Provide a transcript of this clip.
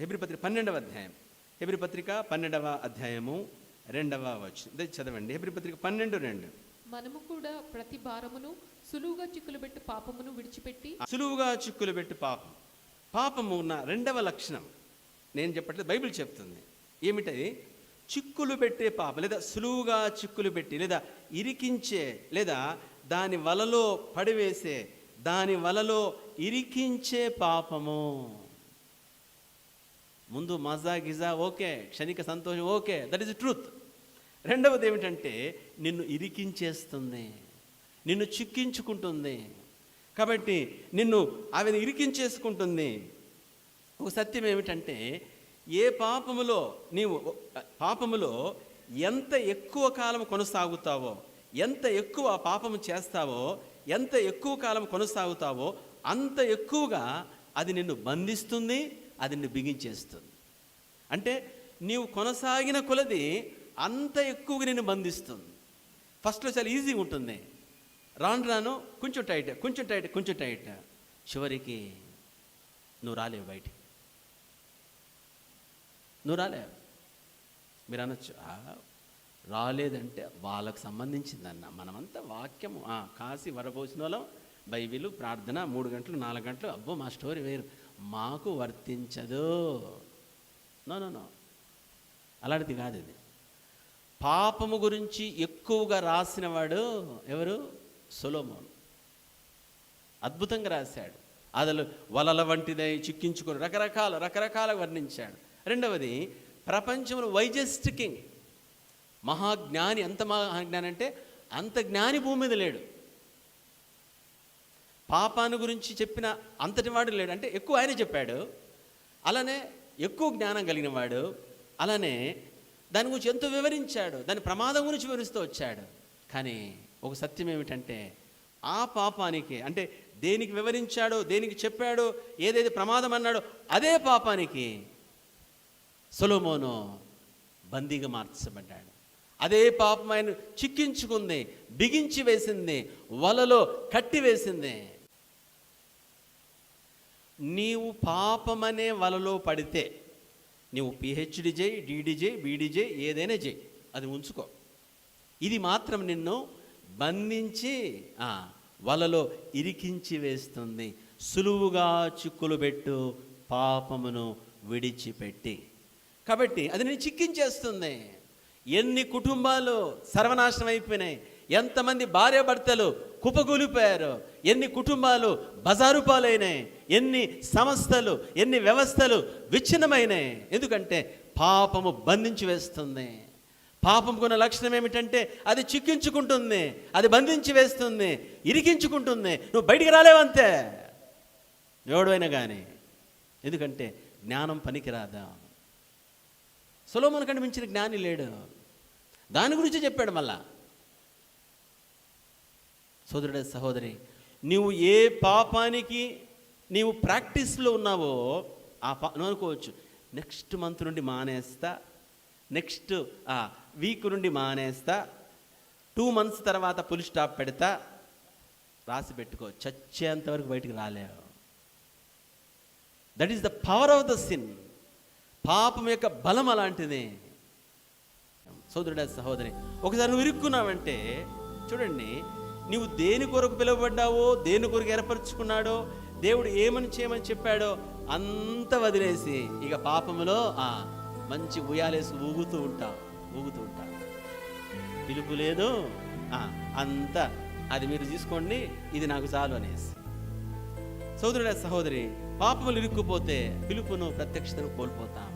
హెబ్రి పత్రిక పన్నెండవ అధ్యాయం. హెబ్రి పత్రిక పన్నెండవ అధ్యాయము రెండవ వచ్చిన ఇది చదవండి. హెబ్రి పత్రిక పన్నెండు రెండు. మనము కూడా ప్రతి భారమును సులువుగా చిక్కులుబెట్టు పాపమును విడిచిపెట్టి సులువుగా చిక్కులు పెట్టి పాపం. పాపము ఉన్న రెండవ లక్షణం. నేను చెప్పట్లేదు బైబిల్ చెప్తుంది. ఏమిటది? చిక్కులు పెట్టే పాపం లేదా సులువుగా చిక్కులు పెట్టి లేదా ఇరికించే లేదా దాని వలలో పడివేసే దాని వలలో ఇరికించే పాపము. ముందు మజా గిజా ఓకే క్షణిక సంతోషం ఓకే దట్ ఈస్ ట్రూత్ రెండవది ఏమిటంటే నిన్ను ఇరికించేస్తుంది నిన్ను చిక్కించుకుంటుంది. కాబట్టి నిన్ను ఆమెను ఇరికించేసుకుంటుంది. ఒక సత్యం ఏమిటంటే ఏ పాపములో నీవు పాపములో ఎంత ఎక్కువ కాలం కొనసాగుతావో ఎంత ఎక్కువ పాపము చేస్తావో ఎంత ఎక్కువ కాలం కొనసాగుతావో అంత ఎక్కువగా అది నిన్ను బంధిస్తుంది అది నిన్ను బిగించేస్తుంది. అంటే నీవు కొనసాగిన కొలది అంత ఎక్కువగా నిన్ను బంధిస్తుంది. ఫస్ట్లో చాలా ఈజీగా ఉంటుంది. రాను రాను కొంచెం టైట్ కొంచెం టైట్ కొంచెం టైట్. చివరికి నువ్వు రాలేవు బయటికి. నువ్వు రాలేవు. మీరు అనొచ్చు రాలేదంటే వాళ్ళకు సంబంధించిందన్న. మనమంతా వాక్యము ఆ, కాసి వరపోసిన వాళ్ళం బైబిల్ ప్రార్థన మూడు గంటలు నాలుగు గంటలు అబ్బో మా స్టోరీ వేరు. మాకు వర్తించదు. నో అలాంటిది కాదు ఇది. పాపము గురించి ఎక్కువగా రాసినవాడు ఎవరు? సొలోమోన్. అద్భుతంగా రాశాడు. అదలు వలల వంటిదై చిక్కించుకొని రకరకాల రకరకాల వర్ణించాడు. రెండవది ప్రపంచంలో వైజెస్ట్ కింగ్. మహాజ్ఞాని ఎంత మహాజ్ఞాని అంటే అంత జ్ఞాని భూమి మీద లేడు. పాపాన్ని గురించి చెప్పిన అంతటి వాడు లేడు. అంటే ఎక్కువ ఆయనే చెప్పాడు. అలానే ఎక్కువ జ్ఞానం కలిగిన వాడు. అలానే దాని గురించి ఎంతో వివరించాడు. దాని ప్రమాదం గురించి వివరిస్తూ వచ్చాడు. కానీ ఒక సత్యం ఏమిటంటే ఆ పాపానికి అంటే దేనికి వివరించాడో దేనికి చెప్పాడో ఏదైతే ప్రమాదం అన్నాడో అదే పాపానికి సొలోమోను బందీగా మార్చబడ్డాడు. అదే పాపం ఆయన చిక్కించుకుంది బిగించి వేసింది వలలో కట్టి వేసింది నీవు పాపమనే వలలో పడితే నీవు పిహెచ్డి చేయి డీడీ చేయి బీడీ చేయి ఏదైనా చేయి అది ఉంచుకో. ఇది మాత్రం నిన్ను బంధించి ఆ, వలలో ఇరికించి వేస్తుంది. సులువుగా చిక్కులు పెట్టు పాపమును విడిచిపెట్టి. కాబట్టి అది నేను చిక్కించేస్తుంది. ఎన్ని కుటుంబాలు సర్వనాశనం అయిపోయినాయి. ఎంతమంది భార్యాభర్తలు కుపగూలిపోయారు ఎన్ని కుటుంబాలు బజారు పాలైనాయి. ఎన్ని సంస్థలు ఎన్ని వ్యవస్థలు విచ్ఛిన్నమైనవి ఎందుకంటే పాపము బంధించి వేస్తుంది. పాపంకున్న లక్షణం ఏమిటంటే అది చిక్కించుకుంటుంది అది బంధించి వేస్తుంది ఇరికించుకుంటుంది. నువ్వు బయటికి రాలేవంతే ఎవడైనా కానీ ఎందుకంటే జ్ఞానం పనికిరాదా? సులోమన్ కనిపించిన జ్ఞాని లేడు. దాని గురించి చెప్పాడు మళ్ళా. సోదరుడే సహోదరి నువ్వు ఏ పాపానికి నీవు ప్రాక్టీస్లో ఉన్నావో ఆ అనుకోవచ్చు నెక్స్ట్ మంత్ నుండి మానేస్తా నెక్స్ట్ వీక్ నుండి మానేస్తా టూ మంత్స్ తర్వాత పులి స్టాప్ పెడతా రాసి పెట్టుకో. చచ్చేంత వరకు బయటికి రాలేవు. That is the power of the sin పాపం యొక్క బలం అలాంటిది. సోదరుడ సహోదరి ఒకసారి నువ్వు ఇరుక్కున్నావంటే చూడండి నీవు దేని కొరకు పిలువబడ్డావో దేని కొరకు ఏర్పరచుకున్నాడో దేవుడు ఏమని చేయమని చెప్పాడో అంత వదిలేసి ఇక పాపములో ఆ మంచి ఉయ్యాలేసి ఊగుతూ ఉంటావు ఊగుతూ ఉంటావు పిలుపు లేదు. అంత. అది మీరు తీసుకోండి ఇది నాకు చాలు అనేసి. సోదరుడ సహోదరి పాపములు ఇరుక్కుపోతే పిలుపును ప్రత్యక్షతను కోల్పోతాం.